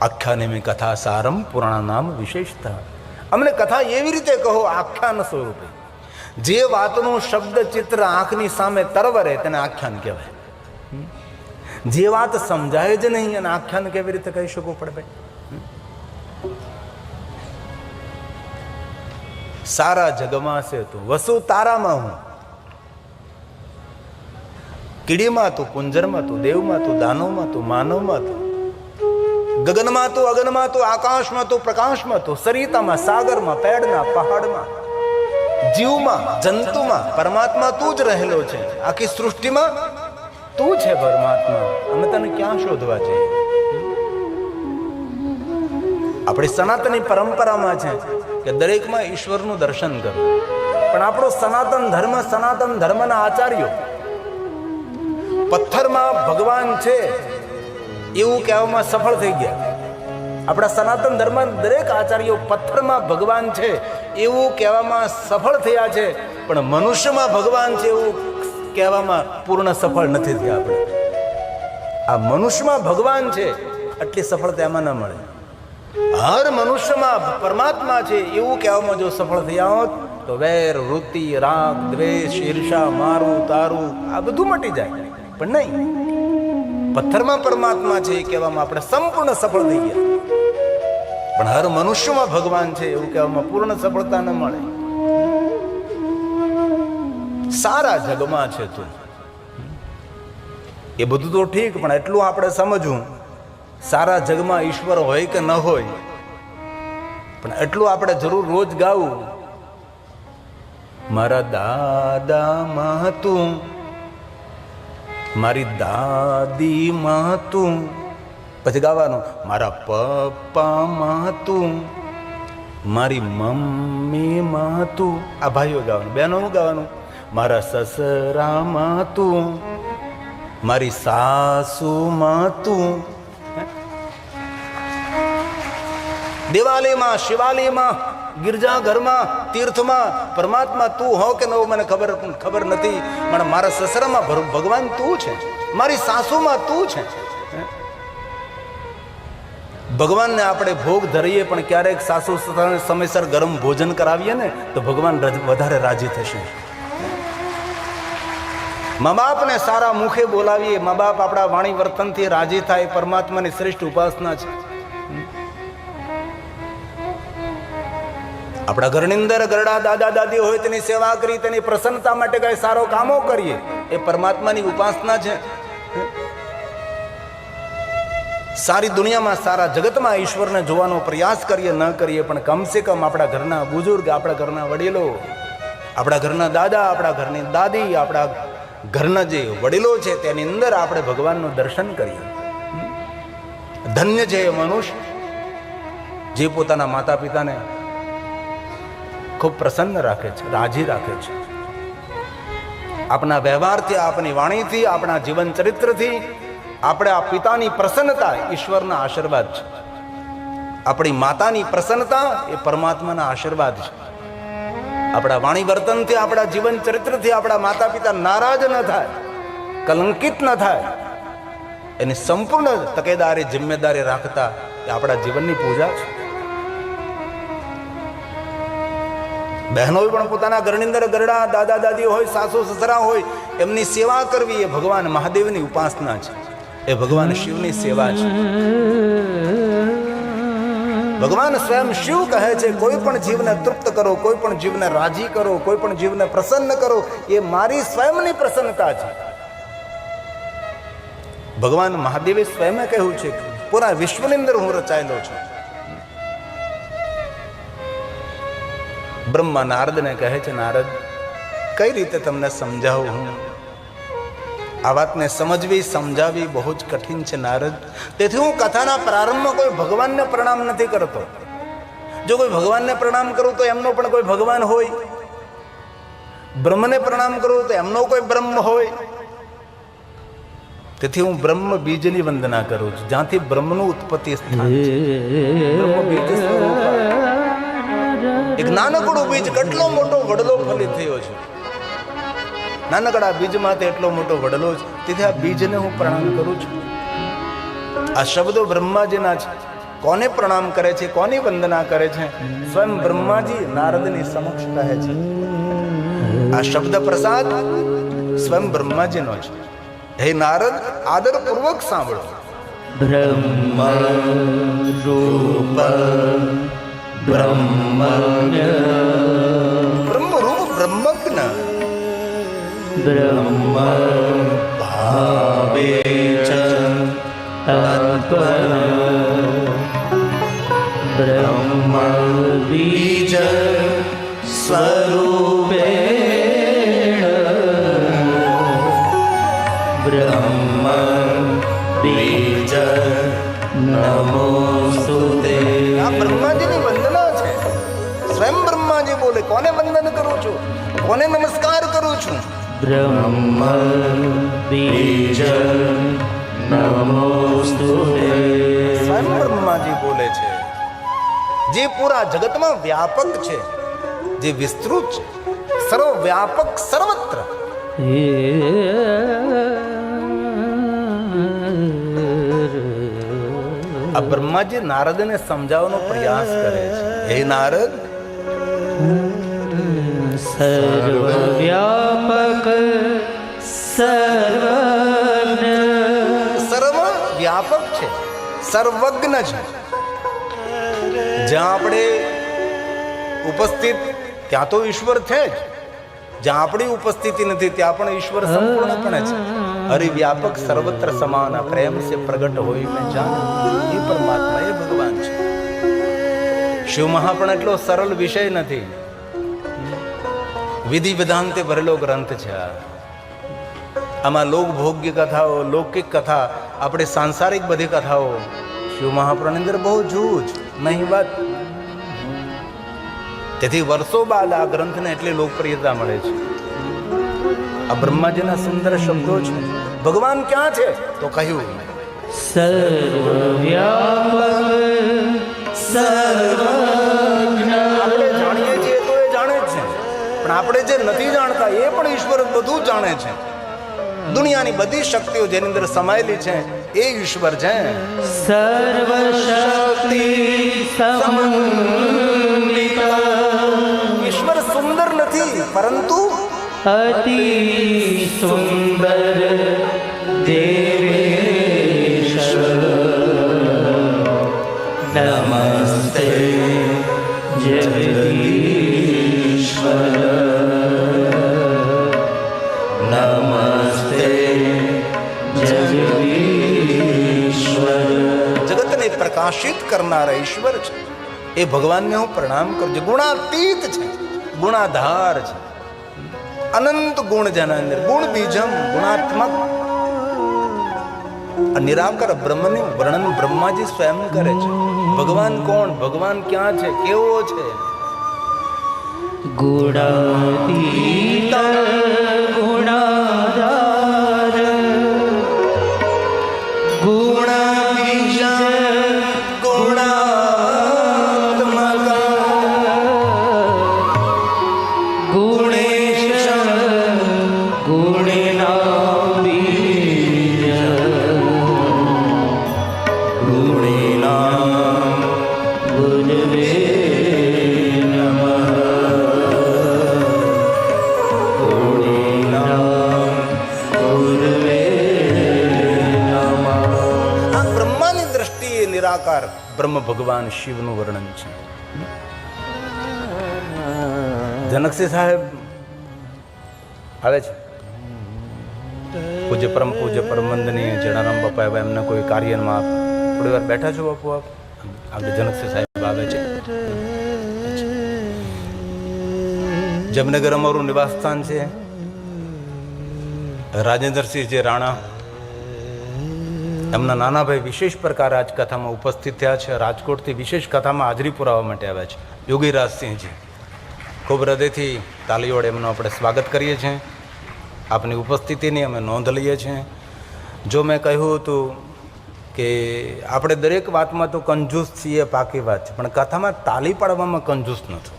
આખ્યાને મેં કથા સારમ પુરાણ નામ વિશેષતા. અમને કથા એવી રીતે કહો, આખ્યાન સ્વરૂપે. જે વાતનું શબ્દ ચિત્ર આંખની સામે તરવરે તેને આખ્યાન કહેવાય. જે વાત સમજાય જ નહીં અને આખ્યાન કેવી રીતે કહી શકવું પડે ભાઈ? સારા જગમાં છે તું, વસુ તારામાં હું. કીડીમાં તું, કુંજરમાં તું, દેવમાં તું દાનવમાં તું, માનવમાં તું. ગગનમાં તો અગનમાં તો આકાશમાં તો પ્રકાશમાં તો સરિતામાં, સાગરમાં, પેડના, પહાડમાં. જીવમાં, જંતુમાં, પરમાત્મા તું જ રહેલો છે. આખી સૃષ્ટિમાં તું છે પરમાત્મા. અમે તને ક્યાં શોધવા જઈએ? આપણી સનાતની પરંપરામાં છે કે દરેકમાં ઈશ્વરનું દર્શન કરવું પણ આપણો સનાતન ધર્મ, સનાતન ધર્મના આચાર્યો પથ્થરમાં ભગવાન છે. એવું કહેવામાં સફળ થઈ ગયા. આપણા સનાતન ધર્મ દરેક આચાર્યો પથ્થરમાં ભગવાન છે, એવું કહેવામાં સફળ થયા છે. પણ મનુષ્યમાં ભગવાન છે એવું કહેવામાં પૂર્ણ સફળ નથી થયા આપણે. આ મનુષ્યમાં ભગવાન છે, આટલી સફળતા એમાં ન મળે. હર મનુષ્યમાં પરમાત્મા છે, એવું કહેવામાં જો સફળ થયા હોત, તો વેર, વૃત્તિ, રાગ, દ્વેષ ઈર્ષા મારું, તારું, આ બધું મટી જાય. પણ નહીં. પથ્થરમાં પરમાત્મા છે એ કહેવામાં આપણે સંપૂર્ણ સફળ થઈ ગયા. પણ હર મનુષ્યમાં ભગવાન છે એવું કહેવામાં પૂર્ણ સફળતા ન મળે. સારા જગમાં છે તું. એ બધું તો ઠીક, પણ એટલું આપણે સમજવું, સારા જગમાં ઈશ્વર હોય કે ન હોય, પણ એટલું આપણે જરૂર રોજ ગાવું. મારા દાદા માં તું, મારી દાદી માં તું પછી ગાવાનું, મારા પપ્પા માં તું, મારી મમ્મી માં તું. આ ભાઈઓ ગાવાનું, બહેનો હું ગાવાનું? મારા સસરા માં તું, મારી સાસુ માં તું. દિવાલીમાં શિવાલયમાં ગિરજા ઘરમાં તીર્થમાં, પરમાત્મા તું હો કે ન હો, મને ખબર ખબર નથી. પણ મારા સસરામાં ભગવાન તું છે. મારી સાસુમાં તું છે. ભગવાનને આપણે ભોગ ધરીએ પણ ક્યારેક સાસુ સસરાને સમયસર ગરમ ભોજન કરાવીએ ને, તો ભગવાન વધારે રાજી થશે. મા બાપને સારા મુખે બોલાવીએ, મા બાપ આપણા વાણી વર્તનથી રાજી થાય, પરમાત્માની શ્રેષ્ઠ ઉપાસના છે. આપણા ઘરની અંદર ગરડા દાદા દાદી હોય, તેની સેવા કરી, તેની પ્રસન્નતા માટે કઈ સારો કામો કરીએ, એ પરમાત્માની ઉપાસના છે. સારી દુનિયામાં, સારા જગતમાં ઈશ્વરને જોવાનો પ્રયાસ કરીએ, ન કરીએ, પણ કમસે કમ આપણા ઘરના બુઝુર્ગ, આપણા ઘરના વડીલો, આપણા ઘરના દાદા, આપણા ઘરની દાદી, આપણા ઘરના જે વડીલો છે, તેની અંદર આપણે ભગવાનનું દર્શન કરીએ. ધન્ય છે એ મનુષ્ય, જે પોતાના માતા પિતાને ખૂબ પ્રસન્ન રાખે છે, રાજી રાખે છે. આપણા વ્યવહારથી, આપની વાણીથી આપણા જીવન ચરિત્રથી આપણે આ પિતાની પ્રસન્નતા ઈશ્વરના આશીર્વાદ છે. આપણી માતાની પ્રસન્નતા એ પરમાત્માના આશીર્વાદ છે. આપણા વાણી વર્તનથી આપણા જીવન ચરિત્રથી આપણા માતા પિતા નારાજ ન થાય, કલંકિત ન થાય. એની સંપૂર્ણ તકેદારી, જિમ્મેદારી રાખતા એ આપણા જીવનની પૂજા છે. બહેનો પણ પોતાના ઘરની અંદર ગરડા દાદા દાદી હોય સાસુ સસરા હોય, એમની સેવા કરવી એ ભગવાન મહાદેવની ઉપાસના છે. એ ભગવાન શિવની સેવા છે. ભગવાન સ્વયં શિવ કહે છે, કોઈ પણ જીવને તૃપ્ત કરો, કોઈ પણ જીવને રાજી કરો, કોઈ પણ જીવને પ્રસન્ન કરો, એ મારી સ્વયંની પ્રસન્નતા છે. ભગવાન મહાદેવે સ્વયં કહ્યું છે પૂરા વિશ્વની અંદર હું રચાયેલો છું. બ્રહ્મા નારદને કહે છે, નારદ, કઈ રીતે તમને સમજાવું હું? આ વાતને સમજવી સમજાવી બહુ જ કઠિન છે નારદ. તેથી હું કથાના પ્રારંભમાં કોઈ ભગવાનને પ્રણામ નથી કરતો. જો કોઈ ભગવાનને પ્રણામ કરું તો એમનો પણ કોઈ ભગવાન હોય. બ્રહ્મને પ્રણામ કરું તો એમનો કોઈ બ્રહ્મ હોય. તેથી હું બ્રહ્મ બીજની વંદના કરું છું. જ્યાંથી બ્રહ્મનું ઉત્પત્તિ એક નાનકડું બીજ, કેટલો મોટો વડલો ફલિત થયો છે. નાનકડા બીજમાંથી એટલો મોટો વડલો છે તેથી આ બીજને હું પ્રણામ કરું છું. આ શબ્દો બ્રહ્માજીના છે કોને પ્રણામ કરે છે, કોની વંદના કરે છે? સ્વયં બ્રહ્માજી નારદની સમક્ષ કહે છે. આ શબ્દ પ્રસાદ સ્વયં બ્રહ્માજીનો છે હે નારદ, આદરપૂર્વક સાંભળો. બ્રહ્મ રૂપ બ્રહ્મણ્ય બ્રહ્મ ભાવે ચ અર્પણ બ્રહ્મ બીજ સ્વરૂપે બ્રહ્મ બીજ નમોસ્તુતે આ બ્રહ્માજીની વંદના છે. સ્વયં બ્રહ્માજી બોલે, કોને વંદન કરું છું? કોને નમસ્કાર કરું છું? બ્રહ્મ બીજ નમોસ્તુતે સ્વયં બ્રહ્માજી બોલે છે જે પૂરા જગતમાં વ્યાપક છે જે વિસ્તૃત છે સર્વ વ્યાપક સર્વત્ર આ બ્રહ્માજી નારદને સમજાવવાનો પ્રયાસ કરે છે હે નારદ સર્વવ્યાપક સર્વજ્ઞ સર્વ વ્યાપક છે। સર્વજ્ઞ છે જ્યાં આપણે ઉપસ્થિત, ત્યાં તો ઈશ્વર છે જ। જ્યાં આપણી ઉપસ્થિતિ નથી, ત્યાં પણ ઈશ્વર સંપૂર્ણપણે છે। હરિ વ્યાપક સર્વત્ર સમાન પ્રેમ સે પ્રગટ હોય મેં જાન એ પરમાત્મા એ ભગવાન છે। શિવ મહા પણ એટલો સરળ વિષય નથી। વિધિ વિધાંતે ભરેલો ગ્રંથ છે આમાં લોકભોગ્ય કથાઓ લૌકિક કથા આપણે સાંસારિક બધી કથાઓ શિવ મહાપ્રાણની અંદર બહુ જૂજ નહીં વાત તેથી વર્ષો બાદ આ ગ્રંથને એટલી લોકપ્રિયતા મળે છે. આ બ્રહ્માજીના સુંદર શબ્દો છે. ભગવાન ક્યાં છે? તો કહ્યું, સર્વવ્યાપક સર્વજ્ઞ આપણે જે નથી જાણતા એ પણ ઈશ્વર બધું જાણે છે. દુનિયાની બધી શક્તિઓ જેની અંદર સમાયેલી છે એ ઈશ્વર છે. સર્વશક્તિ શક્તિ ઈશ્વર સુંદર નથી પરંતુ અતિ સુંદર દેવેશ જગતને પ્રકાશિત કરનારા ઈશ્વર છે. એ ભગવાનને હું પ્રણામ કરું છું. ગુણાતીત છે. ગુણાધાર છે. અનંત ગુણ જેના અંદર. ગુણ બીજમ ગુણાત્મક. આ નિરાકર બ્રહ્મનું વર્ણન બ્રહ્માજી સ્વયં કરે છે. ભગવાન કોણ? ભગવાન ક્યાં છે? કેવો છે? ગુણાતીત નિરાકાર બ્રહ્મ ભગવાન શિવનું વર્ણન છે. જનકસિંહ સાહેબ આવે છે? પૂજ્ય પરમ, પૂજ્ય પરમંદનીય જણારામ બાપા એવા એમના કોઈ કાર્યમાં થોડી વાર બેઠા છો બાપુ આપ? આગળ જનકસિંહ સાહેબ આવે છે. જમનગર અમારું નિવાસસ્થાન છે. રાજેન્દ્રસિંહ જે રાણા એમના નાના ભાઈ વિશેષ પ્રકારે આજ કથામાં ઉપસ્થિત થયા છે. રાજકોટથી વિશેષ કથામાં હાજરી પુરાવવા માટે આવ્યા છે. યોગીરાજસિંહજી, ખૂબ હૃદયથી તાલી વડે એમનું આપણે સ્વાગત કરીએ છીએ. આપની ઉપસ્થિતિની અમે નોંધ લઈએ છીએ. જો મેં કહ્યું હતું કે આપણે દરેક વાતમાં તો કંજૂસ છીએ, પાકી વાત છે, પણ કથામાં તાલી પાડવામાં કંજૂસ નથી.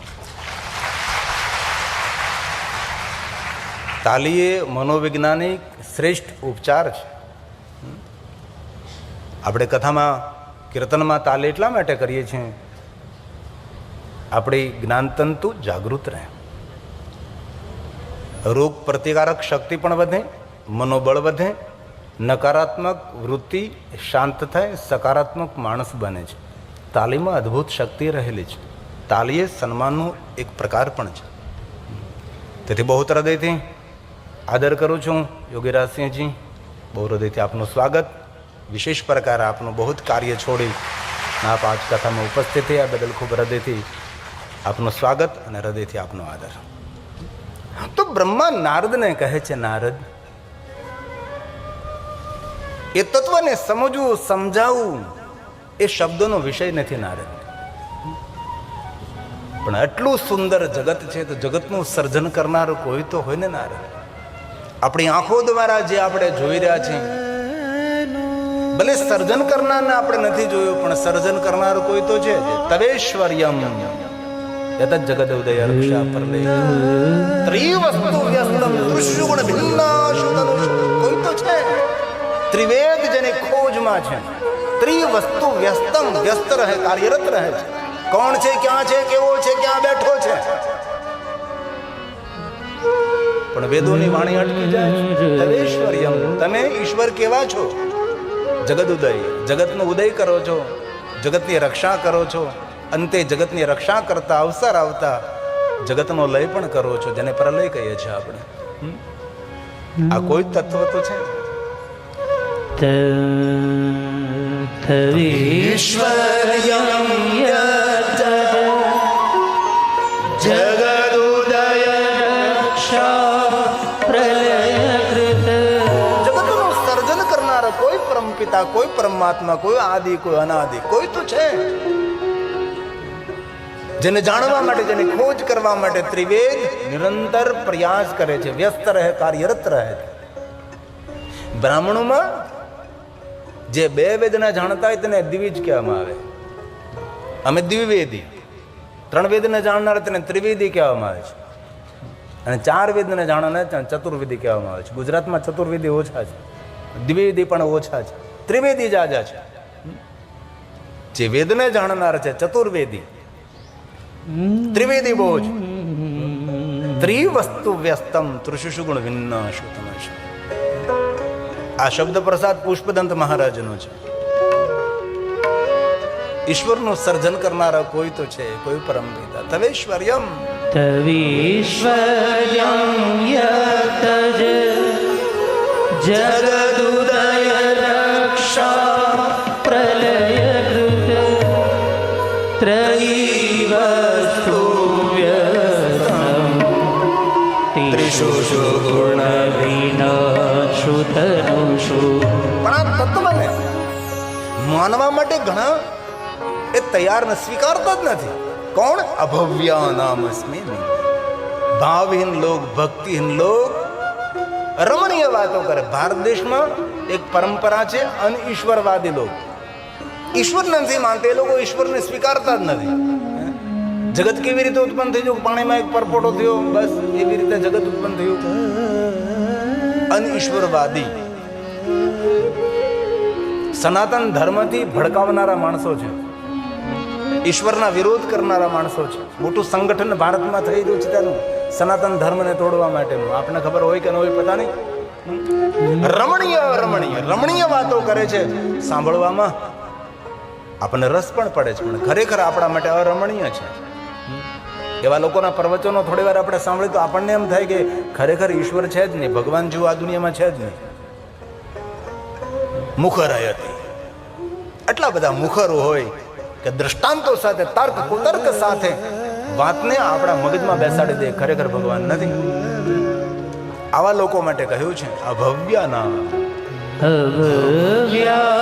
તાલી એ મનોવૈજ્ઞાનિક શ્રેષ્ઠ ઉપચાર છે. આપણે કથામાં કીર્તનમાં તાલ એટલા માટે કરીએ છીએ, આપણી જ્ઞાનતંતુ જાગૃત રહે. રોગ પ્રતિકારક શક્તિ પણ વધે, મનોબળ વધે, નકારાત્મક વૃત્તિ શાંત થાય, સકારાત્મક માણસ બને છે. તાલીમાં અદ્ભુત શક્તિ રહેલી છે. તાલી એ સન્માનનો એક પ્રકાર પણ છે. તેથી બહુ હૃદયથી આદર કરું છું, યોગીરાજસિંહજી. બહુ હૃદયથી આપનું સ્વાગત. વિશેષ પ્રકાર આપનું બહુ જ કાર્ય છોડી આપ આજ કથામાં ઉપસ્થિત થયા. બદલ ખૂબ હૃદયથી આપનું સ્વાગત અને હૃદયથી આપનો આદર. તો બ્રહ્મા નારદને કહે છે, નારદ, એ તત્વને સમજવું સમજાવવું એ શબ્દોનો વિષય નથી નારદ. પણ આટલું સુંદર જગત છે, તો જગતનું સર્જન કરનાર કોઈ તો હોય ને નારદ? આપણી આંખો દ્વારા જે આપણે જોઈ રહ્યા છીએ ભલે સર્જન કરનારને આપણે નથી જોયું, પણ સર્જન કરનાર કોઈ તો છે તવેશ્વર્યમ. યત જગદ ઉદય રક્ષા પરલે ત્રિવસ્તુ વ્યસ્તમ, દૃશ્યુગુણ ભિન્નાશુતનુષ કોઈ તો છે? ત્રિવેદ જેની ખોજમાં છે. ત્રિવસ્તુ વ્યસ્તમ, વ્યસ્ત રહે, કાર્યરત રહે છે. કોણ છે, ક્યાં છે, કેવો છે, ક્યાં બેઠો છે? પણ વેદોની વાણી અટકી જાય તવેશ્વર્યમ. તમે ઈશ્વર કેવા છો? જગત ઉદય. જગતનો ઉદય કરો છો. જગતની રક્ષા કરો છો. અંતે જગતની રક્ષા કરતા અવસર આવતા જગતનો લય પણ કરો છો જેને પ્રલય કહીએ છીએ આપણે. આ કોઈ તત્વ તો છે? ઈશ્વર્યમ પિતા કોઈ પરમાત્મા, કોઈ આદિ, કોઈ અનાદિ, કોઈ તો છે. જેને જાણવા માટે, જેને ખોજ કરવા માટે ત્રિવેદ નિરંતર પ્રયાસ કરે છે, વ્યસ્ત રહે, કાર્યરત રહે બ્રાહ્મણોમાં જે બે વેદના જાણતા હોય તેને દ્વિજ કહેવામાં આવે. અમે દ્વિવેદી. ત્રણ વેદને જાણનાર તેને ત્રિવેદી કહેવામાં આવે છે. અને ચાર વેદને જાણનાર ચતુર્વેદી કહેવામાં આવે છે. ગુજરાતમાં ચતુર્વેદી ઓછા છે. દ્વિવેદી પણ ઓછા છે. ત્રિવેદી જાજા છે. જે વેદને જાણનાર છે, ચતુર્વેદી. ત્રિવેદી બહુ જ. ત્રિવસ્તુ વ્યસ્તમ ત્રિશુષુ ગુણ વિનાશુ છે આ શબ્દ પ્રસાદ પુષ્પદંત મહારાજનો છે. ઈશ્વરનું સર્જન કરનારા કોઈ તો છે, કોઈ પરમ પિતા તવેશ્વર્યમ. તવેશ્વર્યમ યતજ જગદુદય ત્રયીવસ્તુ વ્યસ્તમ ત્રિષુષુ ગુણવિનાશુતનુષુ પણ આ માનવા માટે ઘણા એ તૈયાર ન સ્વીકારતા જ નથી કોણ અભવ્યા નામ અસ્મિન ભાવહીન લોક ભક્તિહીન લોક રમણીય વાતો કરે ભારત દેશમાં એક પરંપરા છે અનઈશ્વરવાદી લોક ઈશ્વર નથી માનતા, એ લોકો ઈશ્વરને સ્વીકારતા જ નથી. જગત કેવી રીતે ઉત્પન્ન થઈ ગયું? પાણીમાં એક પરપોટો થયો, બસ એવી રીતે જગત ઉત્પન્ન થયું. અનઈશ્વરવાદી સનાતન ધર્મથી ભડકાવનારા માણસો છે. ઈશ્વરના વિરોધ કરનારા માણસો છે. મોટું સંગઠન ભારતમાં થઈ રહ્યું છે તેનું. સનાતન ધર્મને તોડવા માટેનું. આપને ખબર હોય કે ન હોય પતા નહીં? રમણીય રમણીય. રમણીય વાતો કરે છે. સાંભળવામાં આપણને રસ પણ પડે છે, પણ ખરેખર આપણા માટે અરમણીય છે. એવા લોકોના પ્રવચનો થોડી વાર આપણે સાંભળીએ તો આપણને એમ થાય કે ખરેખર ઈશ્વર છે જ નહીં, ભગવાન જેવું આ દુનિયામાં છે જ નહીં. મુખર હતી એટલા બધા મુખરો હોય કે દ્રષ્ટાંતો સાથે, તર્ક, કુતર્ક સાથે વાતને આપણા મગજમાં બેસાડી દે, ખરેખર ભગવાન નથી. આવા લોકો માટે કહ્યું છે અભવ્ય નામ અવ્યાનામસ્મિन्